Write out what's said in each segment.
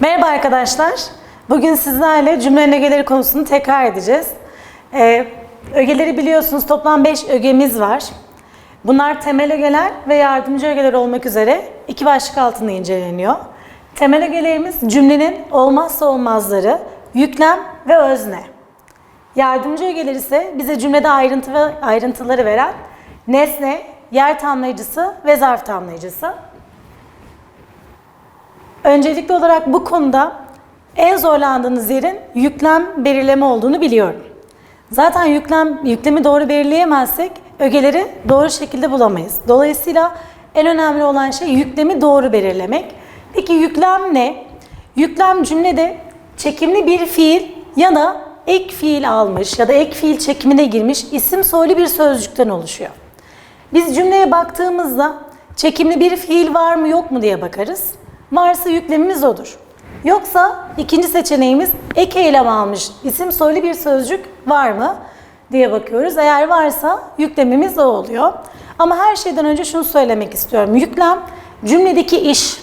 Merhaba arkadaşlar. Bugün sizlerle cümle ögeleri konusunu tekrar edeceğiz. Ee, ögeleri biliyorsunuz toplam 5 ögemiz var. Bunlar temel ögeler ve yardımcı ögeler olmak üzere iki başlık altında inceleniyor. Temel ögelerimiz cümlenin olmazsa olmazları, yüklem ve özne. Yardımcı ögeler ise bize cümlede ayrıntı ve ayrıntıları veren nesne, yer tamlayıcısı ve zarf tamlayıcısı. Öncelikli olarak bu konuda en zorlandığınız yerin yüklem belirleme olduğunu biliyorum. Zaten yüklem yüklemi doğru belirleyemezsek ögeleri doğru şekilde bulamayız. Dolayısıyla en önemli olan şey yüklemi doğru belirlemek. Peki yüklem ne? Yüklem cümlede çekimli bir fiil ya da ek fiil almış ya da ek fiil çekimine girmiş isim soylu bir sözcükten oluşuyor. Biz cümleye baktığımızda çekimli bir fiil var mı yok mu diye bakarız. Varsa yüklemimiz odur. Yoksa ikinci seçeneğimiz ek eylem almış isim soylu bir sözcük var mı diye bakıyoruz. Eğer varsa yüklemimiz o oluyor. Ama her şeyden önce şunu söylemek istiyorum. Yüklem cümledeki iş,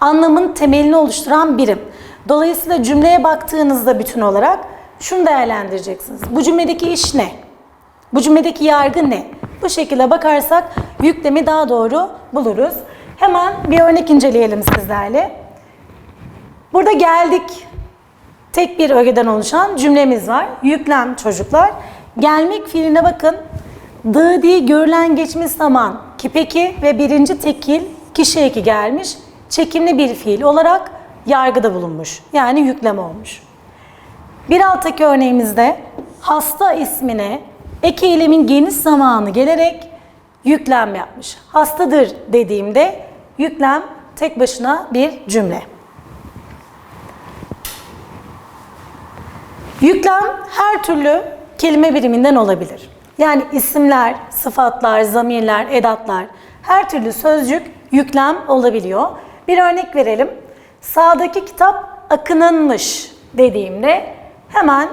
anlamın temelini oluşturan birim. Dolayısıyla cümleye baktığınızda bütün olarak şunu değerlendireceksiniz. Bu cümledeki iş ne? Bu cümledeki yargı ne? Bu şekilde bakarsak yüklemi daha doğru buluruz. Hemen bir örnek inceleyelim sizlerle. Burada geldik. Tek bir ögeden oluşan cümlemiz var. Yüklem çocuklar. Gelmek fiiline bakın. Dı diye görülen geçmiş zaman kipeki ve birinci tekil kişi eki gelmiş. Çekimli bir fiil olarak yargıda bulunmuş. Yani yüklem olmuş. Bir alttaki örneğimizde hasta ismine ek eylemin geniş zamanı gelerek yüklem yapmış. Hastadır dediğimde yüklem tek başına bir cümle. Yüklem her türlü kelime biriminden olabilir. Yani isimler, sıfatlar, zamirler, edatlar, her türlü sözcük yüklem olabiliyor. Bir örnek verelim. Sağdaki kitap akınınmış dediğimde hemen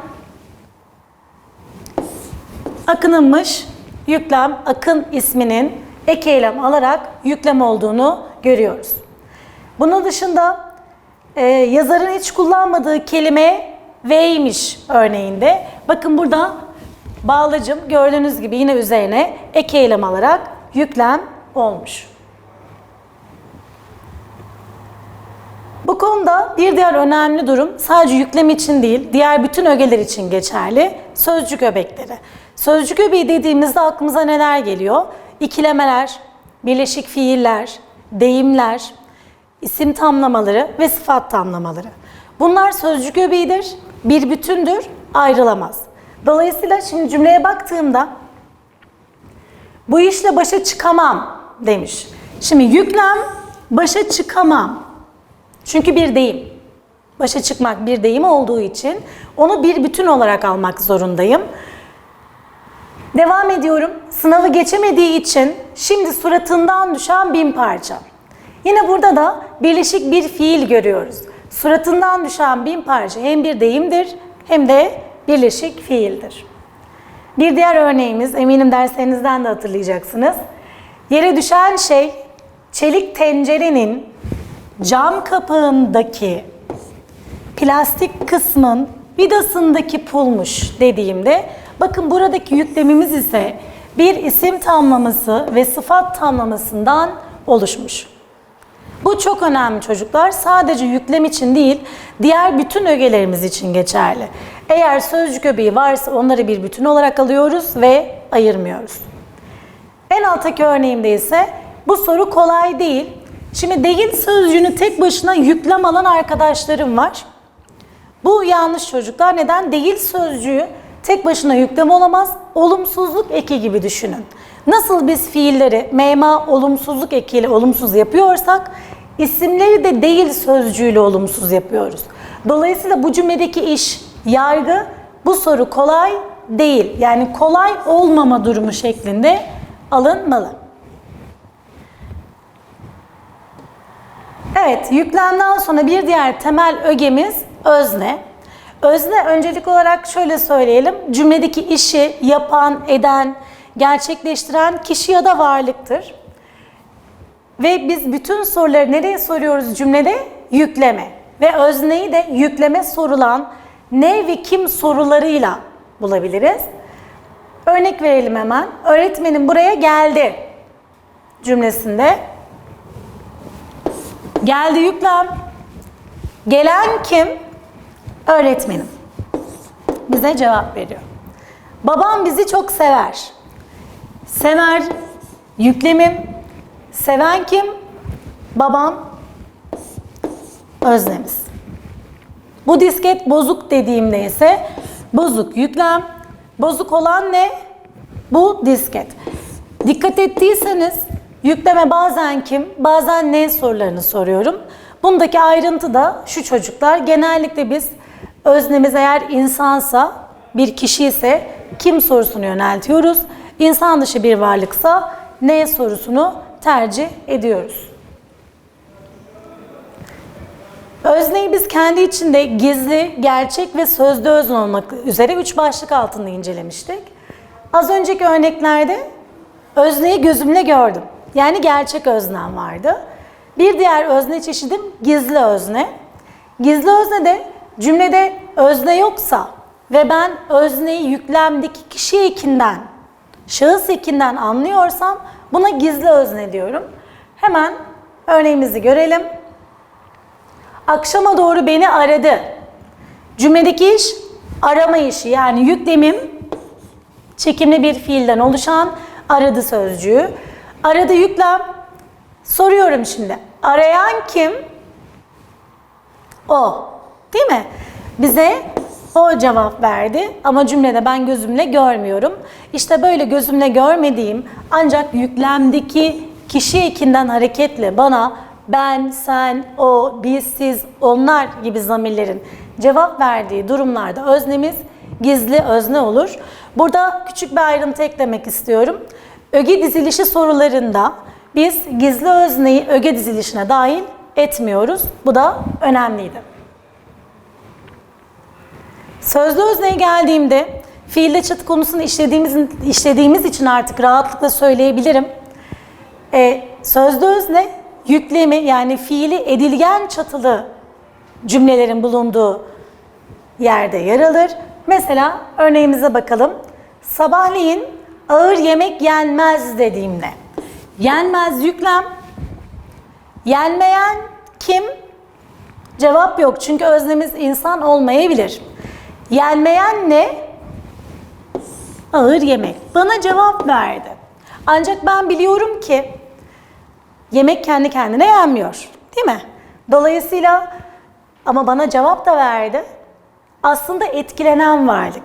akınınmış yüklem akın isminin ek eylem alarak yüklem olduğunu görüyoruz. Bunun dışında e, yazarın hiç kullanmadığı kelime V'ymiş örneğinde. Bakın burada bağlacım gördüğünüz gibi yine üzerine ek eylem alarak yüklem olmuş. Bu konuda bir diğer önemli durum sadece yüklem için değil, diğer bütün ögeler için geçerli. Sözcük öbekleri. Sözcük öbeği dediğimizde aklımıza neler geliyor? İkilemeler, birleşik fiiller, deyimler, isim tamlamaları ve sıfat tamlamaları. Bunlar sözcük öbeğidir, bir bütündür, ayrılamaz. Dolayısıyla şimdi cümleye baktığımda bu işle başa çıkamam demiş. Şimdi yüklem başa çıkamam. Çünkü bir deyim. Başa çıkmak bir deyim olduğu için onu bir bütün olarak almak zorundayım. Devam ediyorum. Sınavı geçemediği için şimdi suratından düşen bin parça. Yine burada da birleşik bir fiil görüyoruz. Suratından düşen bin parça hem bir deyimdir hem de birleşik fiildir. Bir diğer örneğimiz, eminim derslerinizden de hatırlayacaksınız. Yere düşen şey çelik tencerenin cam kapağındaki plastik kısmın vidasındaki pulmuş dediğimde bakın buradaki yüklemimiz ise bir isim tamlaması ve sıfat tamlamasından oluşmuş. Bu çok önemli çocuklar. Sadece yüklem için değil, diğer bütün ögelerimiz için geçerli. Eğer sözcük öbeği varsa onları bir bütün olarak alıyoruz ve ayırmıyoruz. En alttaki örneğimde ise bu soru kolay değil. Şimdi değil sözcüğünü tek başına yüklem alan arkadaşlarım var. Bu yanlış çocuklar. Neden? Değil sözcüğü tek başına yüklem olamaz. Olumsuzluk eki gibi düşünün. Nasıl biz fiilleri mema olumsuzluk ekiyle olumsuz yapıyorsak isimleri de değil sözcüğüyle olumsuz yapıyoruz. Dolayısıyla bu cümledeki iş, yargı bu soru kolay değil. Yani kolay olmama durumu şeklinde alınmalı. Evet, yüklemden sonra bir diğer temel ögemiz özne. Özne öncelik olarak şöyle söyleyelim. Cümledeki işi yapan, eden, gerçekleştiren kişi ya da varlıktır. Ve biz bütün soruları nereye soruyoruz cümlede? Yükleme. ve özneyi de yükleme sorulan ne ve kim sorularıyla bulabiliriz. Örnek verelim hemen. Öğretmenim buraya geldi cümlesinde. Geldi yüklem. Gelen kim? Öğretmenim. Bize cevap veriyor. Babam bizi çok sever. Sever yüklemim. Seven kim? Babam. Öznemiz. Bu disket bozuk dediğimde ise bozuk yüklem. Bozuk olan ne? Bu disket. Dikkat ettiyseniz yükleme bazen kim, bazen ne sorularını soruyorum. Bundaki ayrıntı da şu çocuklar. Genellikle biz öznemiz eğer insansa, bir kişi ise kim sorusunu yöneltiyoruz. İnsan dışı bir varlıksa ne sorusunu tercih ediyoruz. Özneyi biz kendi içinde gizli, gerçek ve sözlü özne olmak üzere üç başlık altında incelemiştik. Az önceki örneklerde özneyi gözümle gördüm. Yani gerçek öznem vardı. Bir diğer özne çeşidim gizli özne. Gizli özne de cümlede özne yoksa ve ben özneyi yüklemdeki kişi ekinden, şahıs ekinden anlıyorsam buna gizli özne diyorum. Hemen örneğimizi görelim. Akşama doğru beni aradı. Cümledeki iş arama işi yani yüklemim çekimli bir fiilden oluşan aradı sözcüğü. Aradı yüklem. Soruyorum şimdi. Arayan kim? O. Değil mi? Bize o cevap verdi ama cümlede ben gözümle görmüyorum. İşte böyle gözümle görmediğim ancak yüklemdeki kişi ekinden hareketle bana ben, sen, o, biz, siz, onlar gibi zamirlerin cevap verdiği durumlarda öznemiz gizli özne olur. Burada küçük bir ayrıntı eklemek istiyorum. Öge dizilişi sorularında biz gizli özneyi öge dizilişine dahil etmiyoruz. Bu da önemliydi. Sözlü özneye geldiğimde fiilde çatı konusunu işlediğimiz, işlediğimiz için artık rahatlıkla söyleyebilirim. E, sözlü özne yüklemi yani fiili edilgen çatılı cümlelerin bulunduğu yerde yer alır. Mesela örneğimize bakalım. Sabahleyin ağır yemek yenmez dediğimde. Yenmez yüklem. Yenmeyen kim? Cevap yok çünkü öznemiz insan olmayabilir. Yenmeyen ne? Ağır yemek. Bana cevap verdi. Ancak ben biliyorum ki yemek kendi kendine yenmiyor. Değil mi? Dolayısıyla ama bana cevap da verdi. Aslında etkilenen varlık.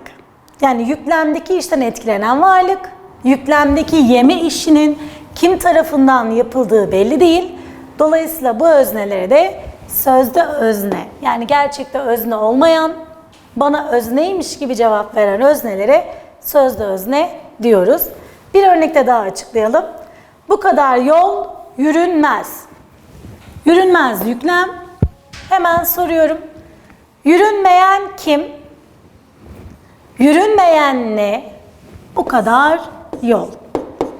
Yani yüklemdeki işten etkilenen varlık, yüklemdeki yeme işinin kim tarafından yapıldığı belli değil. Dolayısıyla bu öznelere de sözde özne yani gerçekte özne olmayan bana özneymiş gibi cevap veren öznelere sözde özne diyoruz. Bir örnekte daha açıklayalım. Bu kadar yol yürünmez. Yürünmez yüklem. Hemen soruyorum. Yürünmeyen kim? Yürünmeyen ne? Bu kadar yol.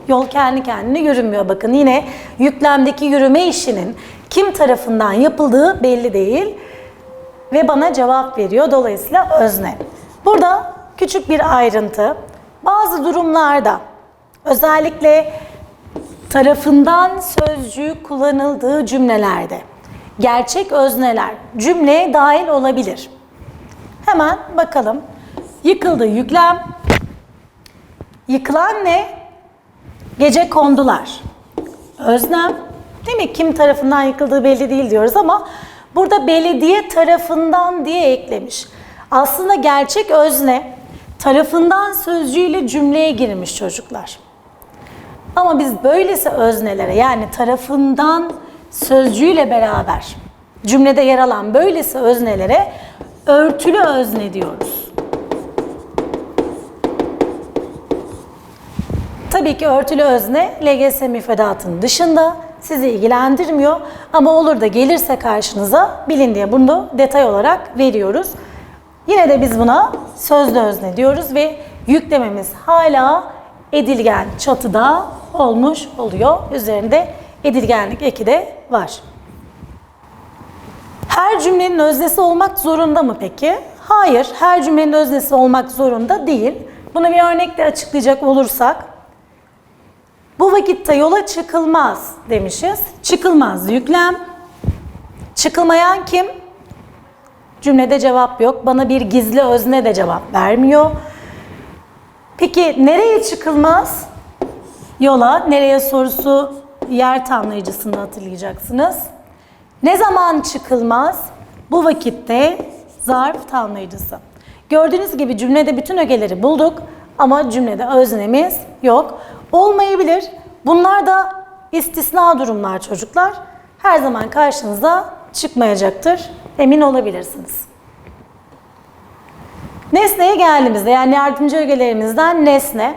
Yol kendi kendine yürünmüyor. Bakın yine yüklemdeki yürüme işinin kim tarafından yapıldığı belli değil ve bana cevap veriyor. Dolayısıyla özne. Burada küçük bir ayrıntı. Bazı durumlarda özellikle tarafından sözcüğü kullanıldığı cümlelerde gerçek özneler cümleye dahil olabilir. Hemen bakalım. Yıkıldı yüklem. Yıkılan ne? Gece kondular. Özlem. Değil mi? Kim tarafından yıkıldığı belli değil diyoruz ama burada belediye tarafından diye eklemiş. Aslında gerçek özne tarafından sözcüğüyle cümleye girmiş çocuklar. Ama biz böylesi öznelere yani tarafından sözcüğüyle beraber cümlede yer alan böylesi öznelere örtülü özne diyoruz. Tabii ki örtülü özne LGS müfredatının dışında sizi ilgilendirmiyor ama olur da gelirse karşınıza bilin diye bunu detay olarak veriyoruz. Yine de biz buna sözlü özne diyoruz ve yüklememiz hala edilgen çatıda olmuş oluyor. Üzerinde edilgenlik eki de var. Her cümlenin öznesi olmak zorunda mı peki? Hayır, her cümlenin öznesi olmak zorunda değil. Bunu bir örnekle açıklayacak olursak, bu vakitte yola çıkılmaz demişiz. Çıkılmaz yüklem. Çıkılmayan kim? Cümlede cevap yok. Bana bir gizli özne de cevap vermiyor. Peki nereye çıkılmaz? Yola, nereye sorusu yer tamlayıcısını hatırlayacaksınız. Ne zaman çıkılmaz? Bu vakitte zarf tamlayıcısı. Gördüğünüz gibi cümlede bütün ögeleri bulduk ama cümlede öznemiz yok. Olmayabilir. Bunlar da istisna durumlar çocuklar. Her zaman karşınıza çıkmayacaktır. Emin olabilirsiniz. Nesneye geldiğimizde yani yardımcı ögelerimizden nesne.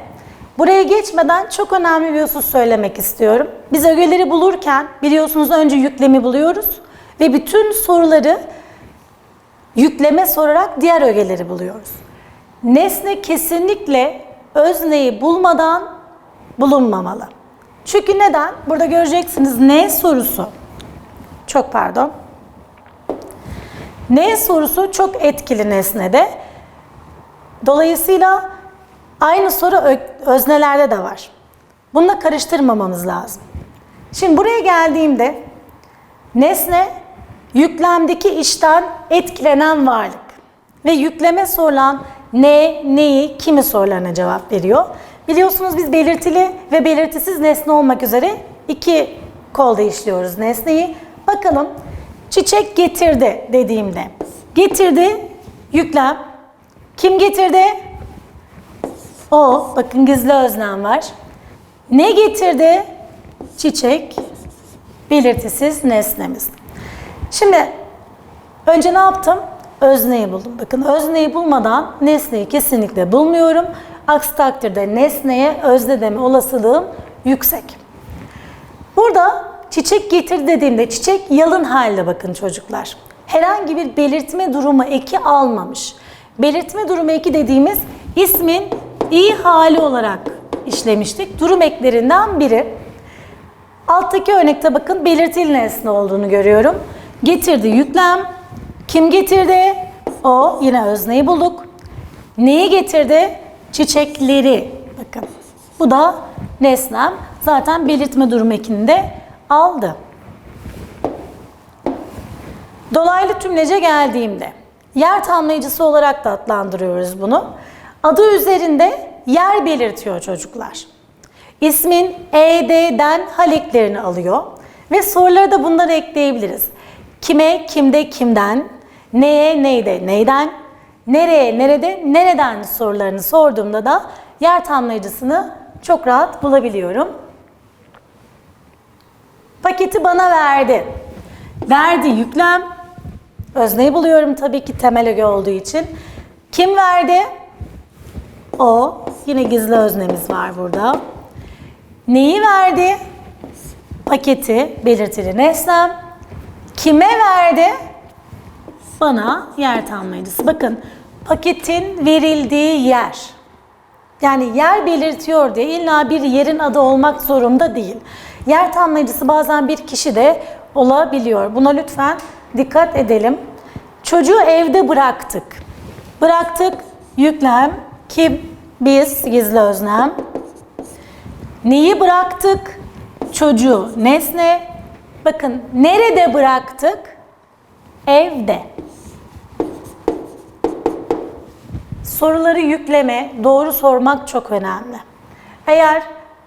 Buraya geçmeden çok önemli bir husus söylemek istiyorum. Biz ögeleri bulurken biliyorsunuz önce yüklemi buluyoruz ve bütün soruları yükleme sorarak diğer ögeleri buluyoruz. Nesne kesinlikle özneyi bulmadan bulunmamalı. Çünkü neden? Burada göreceksiniz ne sorusu. Çok pardon. Ne sorusu çok etkili nesnede. Dolayısıyla aynı soru öznelerde de var. Bununla karıştırmamamız lazım. Şimdi buraya geldiğimde nesne yüklemdeki işten etkilenen varlık ve yükleme sorulan ne, neyi, kimi sorularına cevap veriyor. Biliyorsunuz biz belirtili ve belirtisiz nesne olmak üzere iki kolda işliyoruz nesneyi. Bakalım çiçek getirdi dediğimde. Getirdi yüklem. Kim getirdi? O. Bakın gizli öznem var. Ne getirdi? Çiçek. Belirtisiz nesnemiz. Şimdi önce ne yaptım? Özneyi buldum. Bakın özneyi bulmadan nesneyi kesinlikle bulmuyorum. Aksi takdirde nesneye özne deme olasılığım yüksek. Burada çiçek getir dediğimde çiçek yalın halde bakın çocuklar. Herhangi bir belirtme durumu eki almamış. Belirtme durumu eki dediğimiz ismin iyi hali olarak işlemiştik. Durum eklerinden biri. Alttaki örnekte bakın belirtili nesne olduğunu görüyorum. Getirdi yüklem. Kim getirdi? O. Yine özneyi bulduk. Neyi getirdi? Çiçekleri. Bakın. Bu da nesnem. Zaten belirtme durum ekini de aldı. Dolaylı tümlece geldiğimde yer tamlayıcısı olarak da adlandırıyoruz bunu. Adı üzerinde yer belirtiyor çocuklar. İsmin ED'den haleklerini alıyor ve soruları da bunları ekleyebiliriz. Kime, kimde, kimden, neye, neyde, neyden, nereye, nerede, nereden sorularını sorduğumda da yer tamlayıcısını çok rahat bulabiliyorum. Paketi bana verdi. Verdi yüklem. Özneyi buluyorum tabii ki temel öge olduğu için. Kim verdi? O. Yine gizli öznemiz var burada. Neyi verdi? Paketi belirtili nesnem. Kime verdi? Bana yer tamlayıcısı. Bakın paketin verildiği yer. Yani yer belirtiyor diye illa bir yerin adı olmak zorunda değil. Yer tamlayıcısı bazen bir kişi de olabiliyor. Buna lütfen dikkat edelim. Çocuğu evde bıraktık. Bıraktık yüklem kim? Biz gizli özlem. Neyi bıraktık? Çocuğu nesne. Bakın nerede bıraktık? Evde. Soruları yükleme, doğru sormak çok önemli. Eğer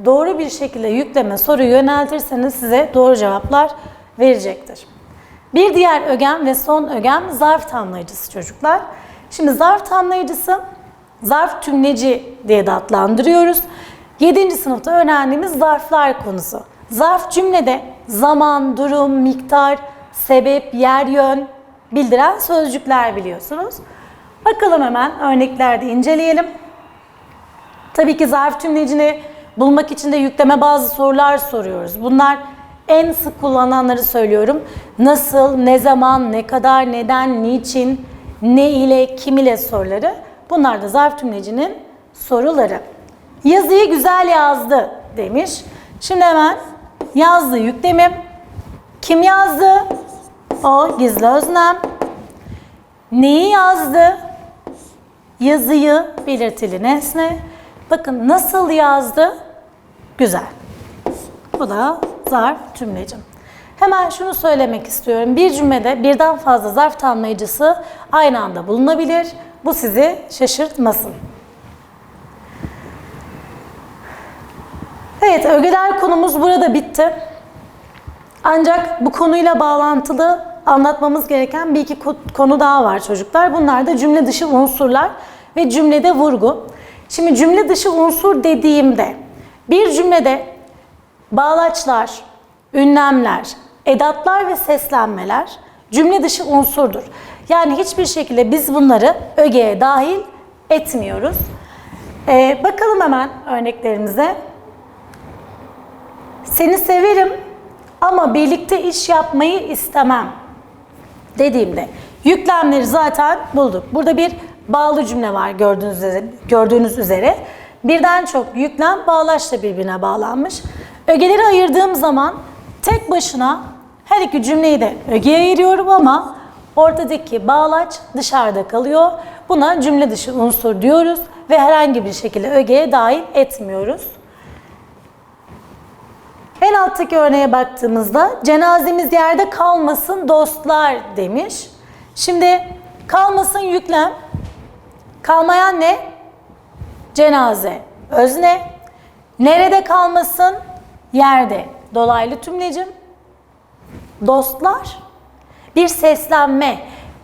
doğru bir şekilde yükleme soruyu yöneltirseniz size doğru cevaplar verecektir. Bir diğer ögem ve son ögem zarf tamlayıcısı çocuklar. Şimdi zarf tamlayıcısı, zarf tümleci diye de adlandırıyoruz. 7. sınıfta öğrendiğimiz zarflar konusu. Zarf cümlede zaman, durum, miktar, sebep, yer, yön bildiren sözcükler biliyorsunuz. Bakalım hemen örneklerde inceleyelim. Tabii ki zarf tümlecini bulmak için de yükleme bazı sorular soruyoruz. Bunlar en sık kullananları söylüyorum. Nasıl, ne zaman, ne kadar, neden, niçin, ne ile, kim ile soruları. Bunlar da zarf tümlecinin soruları. Yazıyı güzel yazdı demiş. Şimdi hemen yazdı yüklemim. Kim yazdı? O gizli öznem. Neyi yazdı? Yazıyı belirtili nesne. Bakın nasıl yazdı? Güzel. Bu da zarf tümlecim. Hemen şunu söylemek istiyorum. Bir cümlede birden fazla zarf tamlayıcısı aynı anda bulunabilir. Bu sizi şaşırtmasın. Evet, ögeler konumuz burada bitti. Ancak bu konuyla bağlantılı anlatmamız gereken bir iki ko- konu daha var çocuklar. Bunlar da cümle dışı unsurlar ve cümlede vurgu. Şimdi cümle dışı unsur dediğimde bir cümlede bağlaçlar, ünlemler, edatlar ve seslenmeler cümle dışı unsurdur. Yani hiçbir şekilde biz bunları ögeye dahil etmiyoruz. Ee, bakalım hemen örneklerimize. Seni severim ama birlikte iş yapmayı istemem dediğimde yüklemleri zaten bulduk. Burada bir bağlı cümle var gördüğünüz üzere, gördüğünüz üzere. Birden çok yüklem bağlaçla birbirine bağlanmış. Ögeleri ayırdığım zaman tek başına her iki cümleyi de ögeye ayırıyorum ama ortadaki bağlaç dışarıda kalıyor. Buna cümle dışı unsur diyoruz ve herhangi bir şekilde ögeye dahil etmiyoruz. En alttaki örneğe baktığımızda cenazemiz yerde kalmasın dostlar demiş. Şimdi kalmasın yüklem. Kalmayan ne? Cenaze. Özne. Nerede kalmasın? Yerde. Dolaylı tümlecim. Dostlar. Bir seslenme.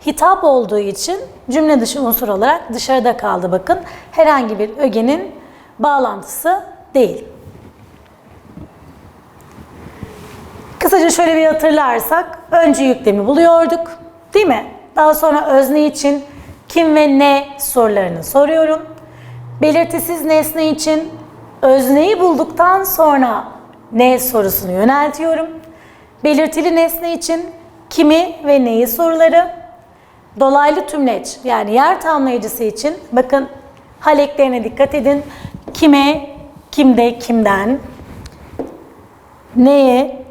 Hitap olduğu için cümle dışı unsur olarak dışarıda kaldı bakın. Herhangi bir ögenin bağlantısı değil. Kısaca şöyle bir hatırlarsak önce yüklemi buluyorduk. Değil mi? Daha sonra özne için kim ve ne sorularını soruyorum. Belirtisiz nesne için özneyi bulduktan sonra ne sorusunu yöneltiyorum. Belirtili nesne için kimi ve neyi soruları. Dolaylı tümleç yani yer tamlayıcısı için bakın haleklerine dikkat edin. Kime, kimde, kimden, neye,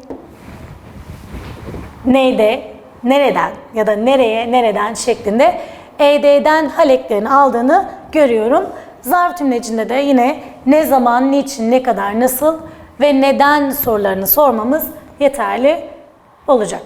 neyde, nereden ya da nereye, nereden şeklinde ED'den haleklerini aldığını görüyorum. Zarf tümlecinde de yine ne zaman, niçin, ne kadar, nasıl ve neden sorularını sormamız yeterli olacak.